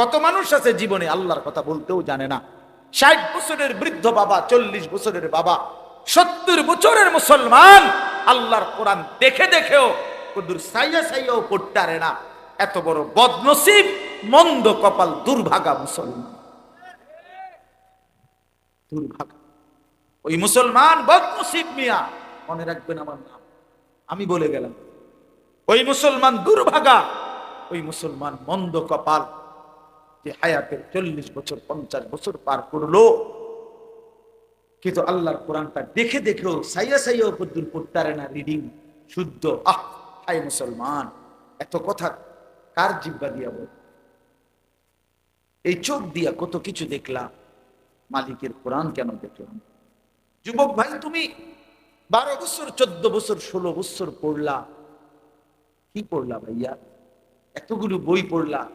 কত মানুষ আছে জীবনে আল্লাহর কথা বলতেও জানে না। ষাট বছরের বৃদ্ধ বাবা, চল্লিশ বছরের বাবা, সত্তর বছরের মুসলমান আল্লাহর কোরআন দেখে দেখেও কদুর সাইয়া সাইয়াও পড়তে পারে না। এত বড় বদনসিব, মন্দ কপাল, দুর্ভাগা মুসলমান। দুর্ভাগা। ওই মুসলমান বদনসিব মিয়া, মনে রাখবেন আমার নাম। আমি বলে গেলাম, ওই মুসলমান দুর্ভাগা, ওই মুসলমান মন্দ কপাল। যে হায়াতের চল্লিশ বছর, পঞ্চাশ বছর পার করল। কিন্তু আল্লাহর কোরআনটা দেখে দেখেও সাইয়া সাইয়া উপদ্দুর পড়তে না রিডিং শুদ্ধ। আহ, হায় মুসলমান, এত কথা কার জিব্বা দিয়া বল? এই চোখ দিয়া কত কিছু দেখলাম, মালিকের কোরআন কেন দেখলাম? যুবক ভাই, তুমি বারো বছর, চোদ্দ বছর, ষোলো বছর পড়লা। কি পড়লা ভাইয়া? এতগুলো বই পড়লা।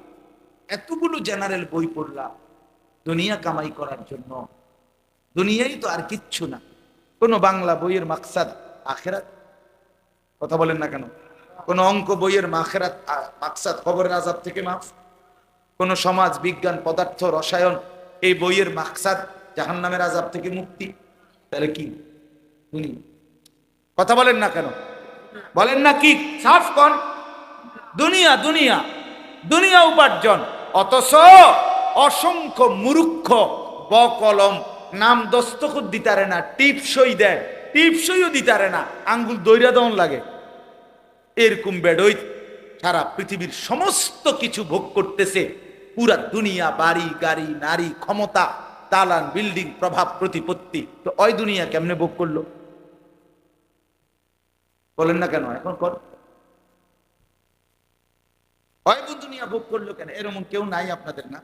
এতগুলো জেনারেল বই পড়লা দুনিয়া কামাই করার জন্য। দুনিয়াই তো আর কিচ্ছু না। কোনো বাংলা বইয়ের মাকসাদ আখেরাত। কথা বলেন না কেন? কোন অঙ্ক বইয়ের মাখেরাত মাকসাদ খবরের আজাব থেকে মাফ। কোন সমাজ বিজ্ঞান পদার্থ রসায়ন, এই বইয়ের মাকসাদ জাহান্নামের আজাব থেকে মুক্তি। তাহলে কি? দুনিয়া কথা বলেন না কেন? বলেন না কি? সাফ কন। দুনিয়া দুনিয়া। দুনিয়া উপার্জন। অথচ অসংখ্য মূর্খ বকলম নাম দস্তখত দিতারে না, টিপসই দেয়, টিপসইও দিতারে না, আঙ্গুল দৈরা দন লাগে। এরকম বেডই সারা পৃথিবীর সমস্ত কিছু ভোগ করতেছে, পুরা দুনিয়া, বাড়ি, গাড়ি, নারী, ক্ষমতা, দালান, বিল্ডিং, প্রভাব, প্রতিপত্তি। তো ওই দুনিয়া কেমনে ভোগ করল? বলেন না কেন, এখন কর হয় দুনিয়া ভোগ করল কেন? এরকম কেউ নাই আপনাদের না।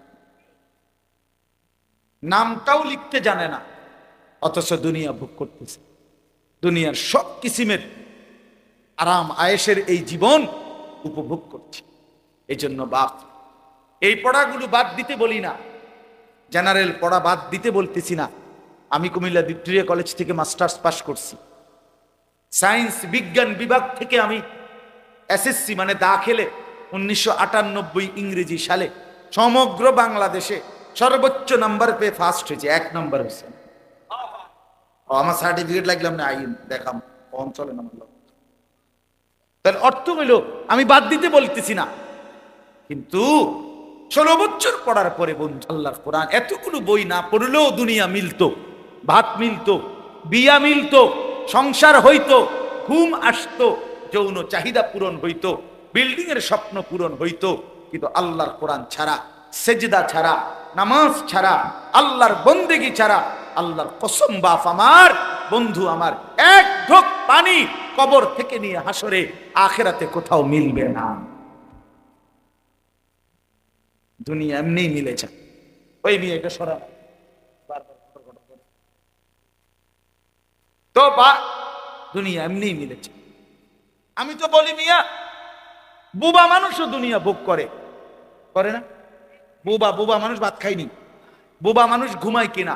নামটাও লিখতে জানে না, অথচ দুনিয়া ভোগ করতেছে। দুনিয়ার সব কিসিমের আরাম আয়েসের এই জীবন উপভোগ করছে। এই জন্য বাপ, এই পড়াগুলো বাদ দিতে বলি না। জেনারেল পড়া বাদ দিতে বলতেছি না। আমি কুমিল্লা ভিক্টোরিয়া কলেজ থেকে মাস্টার্স পাস করছি। সায়েন্স, বিজ্ঞান বিভাগ থেকে আমি এসএসসি মানে দাখেলে উনিশশো আটানব্বই ইংরেজি সালে সমগ্র বাংলাদেশে সর্বোচ্চ নাম্বার পেয়ে ফার্স্ট হয়েছে, এক নাম্বার হয়েছে। আমার সার্টিফিকেট লাগলাম না, আইন দেখাম অঞ্চলে তাহলে অর্থ হইল, আমি বাদ দিতে বলতেছি না। কিন্তু ষোলো বছর পড়ার পরে, বন্ধু আল্লাহর কোরআন, এতগুলো বই না পড়লেও দুনিয়া মিলতো, ভাত মিলতো, বিয়া মিলতো, সংসার হইতো, ঘুম আসতো, যৌন চাহিদা পূরণ হইতো। বিল্ডিং এর স্বপ্ন পূরণ হইতো, কিন্তু আল্লাহর কোরআন ছাড়া, সেজদা ছাড়া, নামাজ ছাড়া, আল্লাহর বন্দেগি ছাড়া, আল্লাহর কসম বাপ আমার, বন্ধু আমার, এক ঢোক পানি কবর থেকে নিয়ে হাসরে আখেরাতে কোথাও মিলবে না। দুনিয়া এমনি মিলে যায়। ওই মেয়ে এটা সরা। তো বা দুনিয়া এমনি মিলেছে আমি তো বলি মিয়া বুবা মানুষও দুনিয়া ভোগ করে। করে না? বুবা বুবা মানুষ ভাত খায়নি। বুবা মানুষ ঘুমায় কিনা?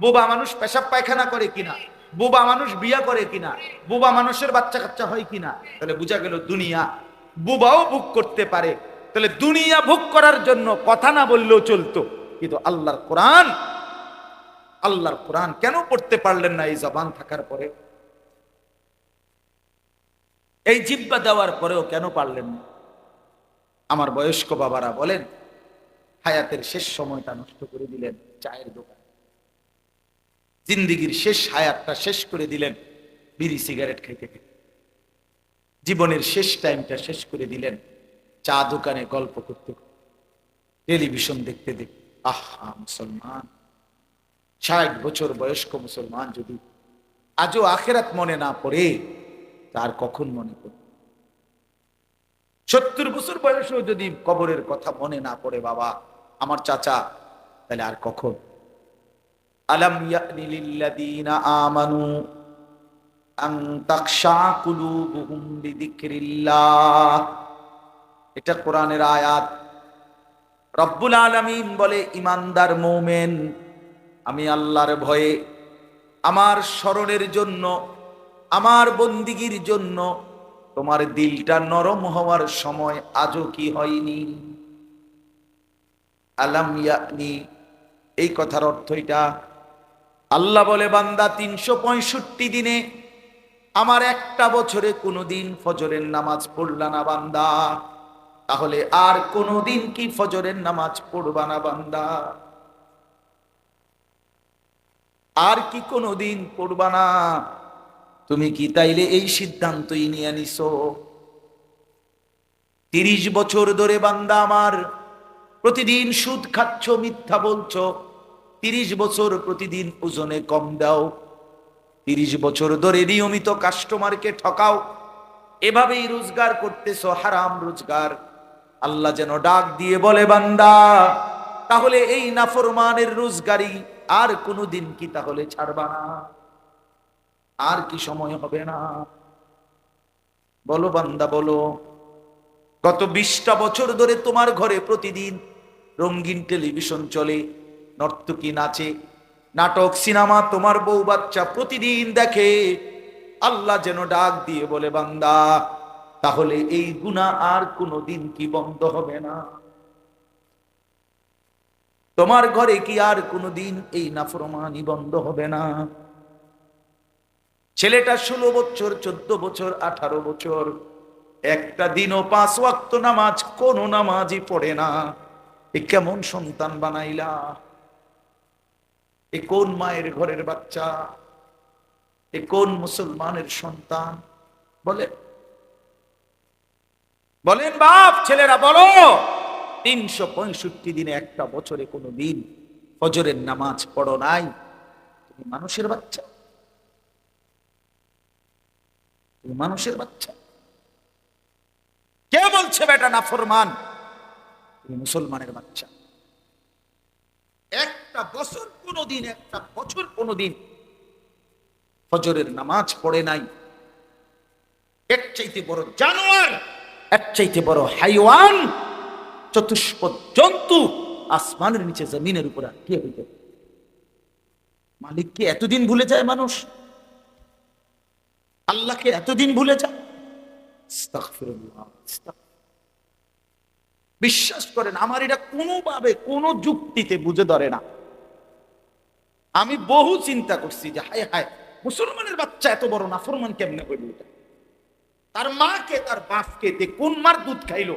বুবা মানুষ পেশাব পায়খানা করে কিনা? বুবা মানুষ বিয়া করে কিনা? বুবা মানুষের বাচ্চা কাচ্চা হয় কিনা? তাহলে বোঝা গেল দুনিয়া বুবাও ভোগ করতে পারে। তাহলে দুনিয়া ভোগ করার জন্য কথা না বললেও চলতো। কিন্তু আল্লাহর কোরআন আল্লাহর কোরআন কেন পড়তে পারলেন না এই জবান থাকার পরে? এই জিব্বা দেওয়ার পরেও কেন পারলেন না? আমার বয়স্ক বাবারা বলেন হায়াতের শেষ সময়টা নষ্ট করে দিলেন চায়ের দোকান। জিন্দিগির শেষ হায়াতটা শেষ করে দিলেন বিড়ি সিগারেট খাইতে খাইতে জীবনের শেষ টাইমটা শেষ করে দিলেন চা দোকানে গল্প করতে, টেলিভিশন দেখতে দেখতে আহা মুসলমান। ষাট বছর বয়স্ক মুসলমান যদি আজও আখেরাত মনে না পড়ে তার কখন মনে পড়ে সত্তর বছর বয়সেও যদি কবরের কথা মনে না পড়ে, বাবা, আমার চাচা, তাহলে আর কখন? আমানু এটা কোরআনের আয়াত। রব্বুল আলামিন বলে, ইমানদার মোমেন, আমি আল্লাহর ভয়ে আমার স্মরণের জন্য আমার বন্দিগির জন্য তোমার দিলটা নরম হওয়ার সময় আজও কি হয়নি? আলাম ইয়ানি, এই কথার অর্থ এটা। আল্লাহ বলে, বান্দা, তিনশো পঁয়ষট্টি দিনে আমার একটা বছরে কোনোদিন ফজরের নামাজ পড়লা না বান্দা। তাহলে আর কোনোদিন কি ফজরের নামাজ পড়বা না বান্দা? আর কি কোনোদিন পড়বা না? তুমি কি তাইলে এই সিদ্ধান্তই নিয়ে নিছো? তিরিশ বছর ধরে বান্দা আমার, প্রতিদিন সুদ খাচ্ছ, মিথ্যা বলছো। তিরিশ বছর প্রতিদিন ওজনে কম দাও। তিরিশ বছর ধরে নিয়মিত কাস্টমারকে ঠকাও। এভাবেই রোজগার করতেছো, হারাম রোজগার। আল্লাহ যেন ডাক দিয়ে বলে, বান্দা, তাহলে এই নাফরমানের রোজগারি আর কোনোদিন কি তাহলে ছাড়বা না? আর কি সময় হবে না। বলো বান্দা, বলো। গত বিশটা বছর ধরে তোমার ঘরে প্রতিদিন রঙিন টেলিভিশন চলে, নর্তকী নাচে, নাটক, সিনেমা, তোমার বউ বাচ্চা প্রতিদিন দেখে। আল্লাহ যেন ডাক দিয়ে বলে, বান্দা, তাহলে এই গুণা আর কোনো দিন কি বন্ধ হবে না? তোমার ঘরে কি আর কোনো দিন এই নাফরমানি বন্ধ হবে না? ছেলেটা ষোলো বছর, চোদ্দ বছর, আঠারো বছর। একটা দিনও পাঁচ ওয়াক্ত নামাজ, কোন নামাজই পড়ে না। এ কেমন সন্তান বানাইলা? এ কোন মায়ের ঘরের বাচ্চা? এ কোন মুসলমানের সন্তান? বলে বলেন বাপ, ছেলেরা বলো। তিনশো পঁয়ষট্টি দিনে একটা বছরে কোনো দিন ফজরের নামাজ পড়ো নাই। তুমি মানুষের বাচ্চা তুমি মানুষের বাচ্চা। কে বলছে বেটা নাফরমান? তুমি মুসলমানের বাচ্চা। একটা বছর কোনোদিন, একটা বছর কোনোদিন ফজরের নামাজ পড়ে নাই। এর চাইতে বড় জানোয়ার, এর চাইতে বড় হাইওয়ান চতুষ্পদ জন্তু আসমানের নিচে জমিনের উপর আর কে হইতে? মালিককে এতদিন ভুলে যায় মানুষ? আল্লাহকে এতদিন ভুলে আস্তাগফিরুল্লাহ। বিশ্বাস করেন আমার এটা কোনোভাবে কোনো যুক্তিতে বুঝে ধরে না। আমি বহু চিন্তা করছি যে হায় হায় মুসলমানের বাচ্চা এত বড় নাফরমান কেমনে হইল এটা? তার মাকে তার বাপকে তে কোন মার দুধ খাইলো?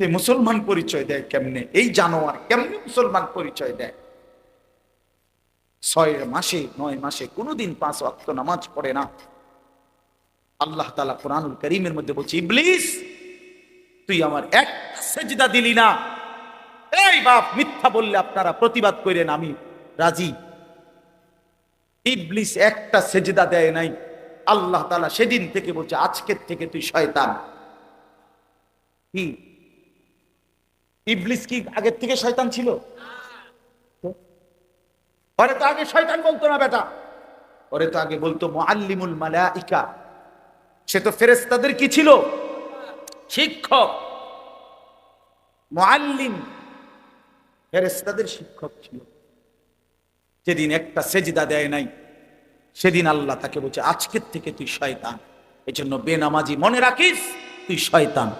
সে মুসলমান পরিচয় দেয় কেমনে? এই জানোয়ার কেমনে মুসলমান পরিচয় দেয়? ছয় মাসে, নয় মাসে, কোনোদিন পাঁচ ওয়াক্ত নামাজ পড়ে না। আল্লাহ তালা কোরআনুল করিমের মধ্যে বলছে, ইবলিস, তুই আমার একটা সেজদা দিলি না। এই বাপ, মিথ্যা বললে আপনারা প্রতিবাদ করেন আমি রাজি। ইবলিস একটা সেজদা দেয় নাই। আল্লাহ তালা সেদিন থেকে বলছে, আজকের থেকে তুই শয়তান। কি? ইবলিস কি আগের থেকে শয়তান ছিল? ওরে তো আগে শয়তান বলতো না বেটা। ওরে তো আগে বলতো, মুআল্লিমুল মালাইকা। সে তো ফেরেশতাদের কি ছিল? শিক্ষক। মুআল্লিম ফেরেশতাদের শিক্ষক ছিল। যেদিন একটা সেজদা দেয় নাই, সেদিন আল্লাহ তাকে বলছে, আজকের থেকে তুই শয়তান। এই জন্য বেনামাজি মনে রাখিস, তুই শয়তান।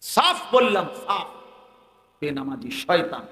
সাফ বললাম, সাফ। বেনামাজি শয়তান।